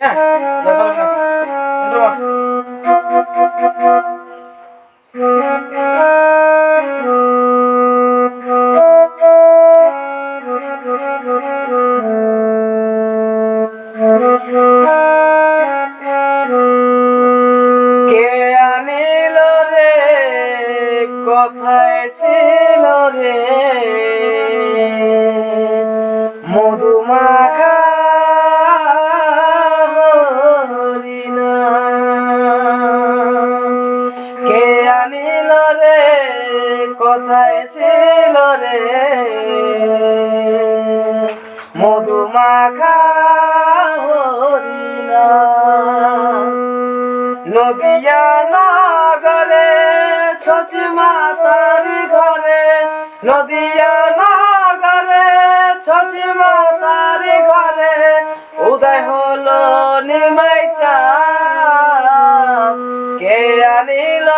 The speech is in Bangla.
কে আনিল রে? কোথায় ছিল রে। কোথায় ছিল রে। মধুমাখা হরিণা। নদিয়া নগরে ছচ মাতার ঘরে। নদিয়া নগরে ছচ মাতার ঘরে। উদয় হলো নিমাই চাঁদ। কে